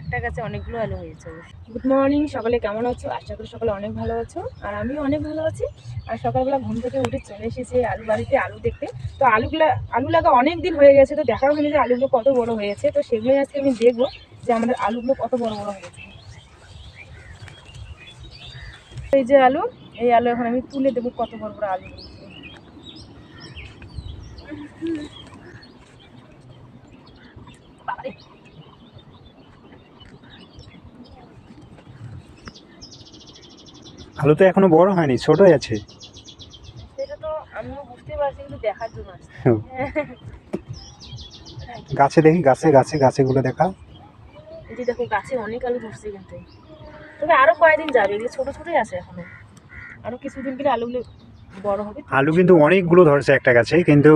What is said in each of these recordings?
একটা গাছে অনেকগুলো আলু হয়েছে গুড মর্নিং সকালে কেমন আছো? আশা করি সকালে অনেক ভালো আছো। আর আমিও অনেক ভালো আছি। আর সকালবেলা ঘুম থেকে উঠে চলে এসেছি আলু বাড়িতে আলু দেখতে। তো আলুগুলা, আলু লাগা অনেক দিন হয়ে গেছে, তো দেখা হয়নি যে আলুগুলো কত বড় হয়েছে। তো সেগুলোই আজকে আমি দেখব যে আমাদের আলুগুলো কত বড় বড় হয়েছে। এই যে আলু, এই আলু এখন আমি তুলে দেবো কত বড় বড় আলু হয়েছে। আলু তো এখনও বড় হয়নি ছোটই আছে। সেটা তো আমিও বুঝতে পারছি কিন্তু দেখার জন্য গাছে দেখি গাছে গাছে গাছেগুলো দেখা এই যে দেখো গাছে অনেক আলু ধরছে কিন্তু। তবে আরও কয়েকদিন যাবে এগুলো ছোট ছোটই আছে এখনও। আরও কিছুদিন গেলে আলুগুলো বড় হবে। আলু কিন্তু অনেকগুলো ধরছে একটা গাছে কিন্তু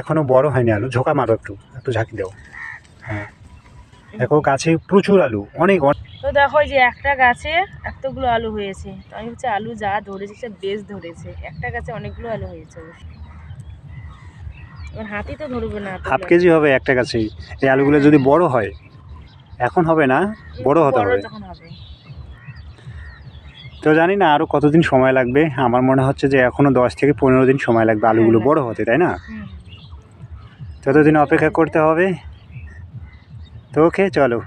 এখনও বড় হয়নি আলু। ঝোঁকা মারো একটু একটু ঝাঁকি দাও। হ্যাঁ। দেখো গাছে প্রচুর আলু অনেক। তো দেখো যে একটা গাছে এতগুলো আলু হয়েছে। তো আমি হচ্ছে আলু যা ধরেছে সে বেশ ধরেছে। একটা গাছে অনেকগুলো আলু হয়েছে এবার হাতি তো ধরবে না হাফ কেজি হবে একটা গাছেই এই আলুগুলো যদি বড় হয় এখন হবে না। বড় হতে হবে। তো জানি না আরও কতদিন সময় লাগবে। আমার মনে হচ্ছে যে এখনও দশ থেকে পনেরো দিন সময় লাগবে আলুগুলো বড় হতে তাই না। ততদিন অপেক্ষা করতে হবে। ওকে চলো।